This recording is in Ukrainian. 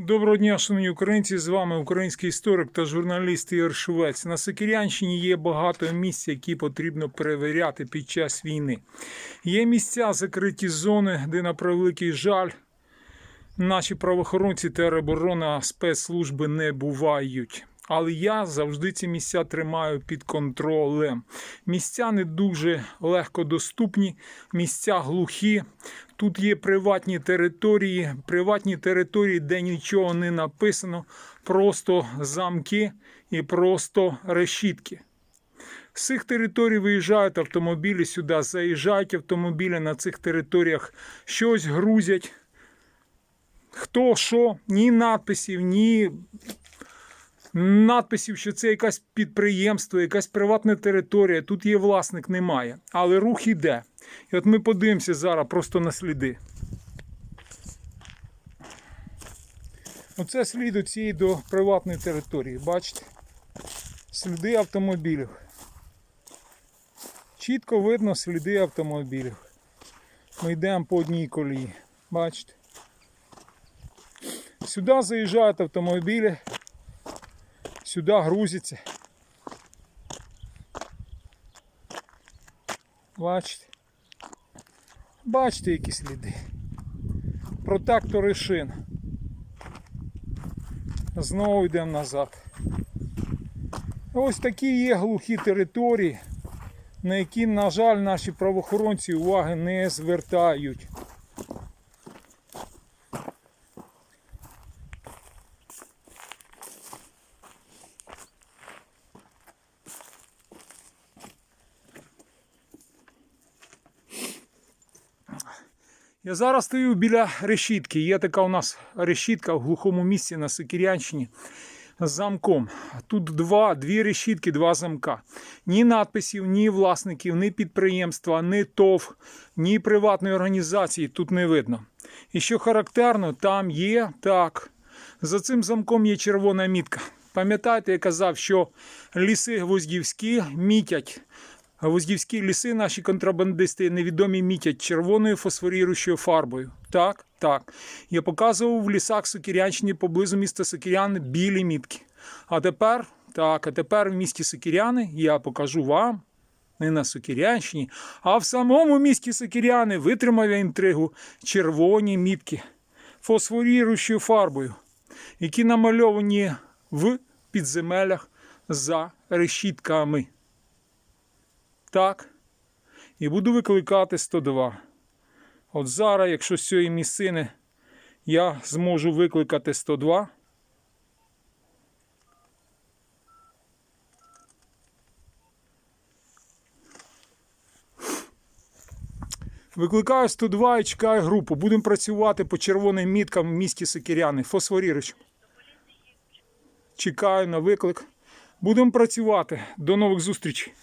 Доброго дня, шановні українці. З вами український історик та журналіст Ігор Швець. На Сокирянщині є багато місць, які потрібно перевіряти під час війни. Є місця, закриті зони, де, на превеликий жаль, наші правоохоронці та спецслужби не бувають. Але я завжди ці місця тримаю під контролем. Місця не дуже легко доступні, місця глухі. Тут є приватні території, приватні території, де нічого не написано, просто замки і просто решітки. З цих територій виїжджають автомобілі сюди, заїжджають автомобілі на цих територіях, щось грузять. Хто що, ні надписів, ні надписів, що це якесь підприємство, якась приватна територія. Тут є власник, немає. Але рух іде. І от ми подивимося зараз просто на сліди. Оце слід у цієї до приватної території. Бачите? Сліди автомобілів. Чітко видно сліди автомобілів. Ми йдемо по одній колії. Бачите? Сюди заїжджають автомобілі, сюди грузяться. Бачите? Бачите, які сліди. Протектори шин. Знову йдемо назад. Ось такі є глухі території, на які, на жаль, наші правоохоронці уваги не звертають. Я зараз стою біля решітки. Є така у нас решітка в глухому місці на Сокирянщині з замком. Тут два, дві решітки, два замка. Ні надписів, ні власників, ні підприємства, ні ТОВ, ні приватної організації тут не видно. І що характерно, там є так. За цим замком є червона мітка. Пам'ятаєте, я казав, що ліси гвоздівські мітять Гвоздівські ліси, наші контрабандисти невідомі мітять червоною фосфоріруючою фарбою. Так, так. Я показував в лісах Сокирянщини поблизу міста Сокиряни білі мітки. А тепер, так, а тепер в місті Сокиряни я покажу вам. Не на Сокирянщині, а в самому місті Сокиряни витримав я інтригу червоні мітки фосфоріруючою фарбою, які намальовані в підземелях за решітками. Так. І буду викликати 102. От зараз, якщо з цієї місцини я зможу викликати 102. Викликаю 102 і чекаю групу. Будемо працювати по червоним міткам в місті Сокиряни. Фосфорірич. Чекаю на виклик. Будемо працювати. До нових зустрічей.